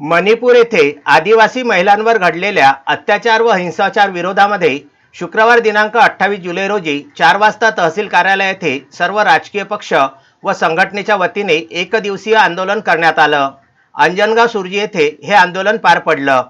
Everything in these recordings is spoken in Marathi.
मणिपूर येथे आदिवासी महिलांवर घडलेल्या अत्याचार व हिंसाचार विरोधामध्ये शुक्रवार दिनांक अठ्ठावीस जुलै रोजी चार वाजता तहसील कार्यालय येथे सर्व राजकीय पक्ष व संघटनेच्या वतीने एकदिवसीय आंदोलन करण्यात आलं. अंजनगाव सुरजी येथे हे आंदोलन पार पडलं.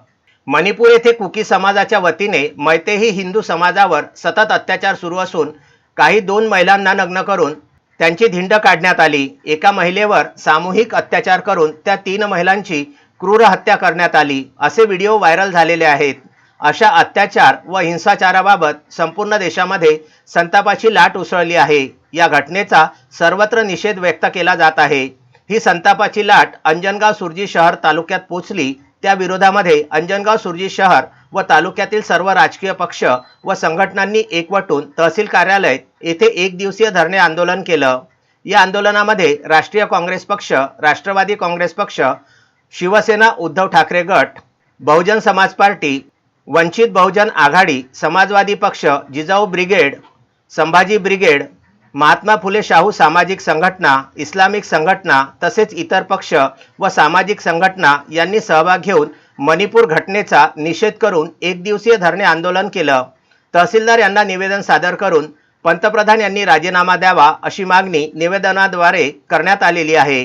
मणिपूर येथे कुकी समाजाच्या वतीने मैतेही हिंदू समाजावर सतत अत्याचार सुरू असून काही दोन महिलांना नग्न करून त्यांची धिंड काढण्यात आली. एका महिलेवर सामूहिक अत्याचार करून त्या तीन महिलांची क्रूर हत्या करण्यात आली. असे व्हिडिओ व्हायरल झालेले आहेत. अशा अत्याचार व हिंसाचाराबाबत संपूर्ण देशामध्ये संतापाची लाट उसळली आहे. या घटनेचा सर्वत्र निषेध व्यक्त केला जात आहे. ही संतापाची लाट अंजनगाव सुरजी शहर तालुक्यात पोचली. त्या विरोधामध्ये अंजनगाव सुरजी शहर व तालुक्यातील सर्व राजकीय पक्ष व संघटनांनी एकवटून तहसील कार्यालय येथे एक दिवसीय धरणे आंदोलन केलं. या आंदोलनामध्ये राष्ट्रीय काँग्रेस पक्ष राष्ट्रवादी काँग्रेस पक्ष शिवसेना उद्धव ठाकरे गट बहुजन समाज पार्टी वंचित बहुजन आघाडी समाजवादी पक्ष जिजाऊ ब्रिगेड संभाजी ब्रिगेड महात्मा फुले शाहू सामाजिक संघटना इस्लामिक संघटना तसेच इतर पक्ष व सामाजिक संघटना यांनी सहभाग घेऊन मणिपूर घटनेचा निषेध करून एक दिवसीय धरणे आंदोलन केलं. तहसीलदार यांना निवेदन सादर करून पंतप्रधान यांनी राजीनामा द्यावा अशी मागणी निवेदनाद्वारे करण्यात आलेली आहे.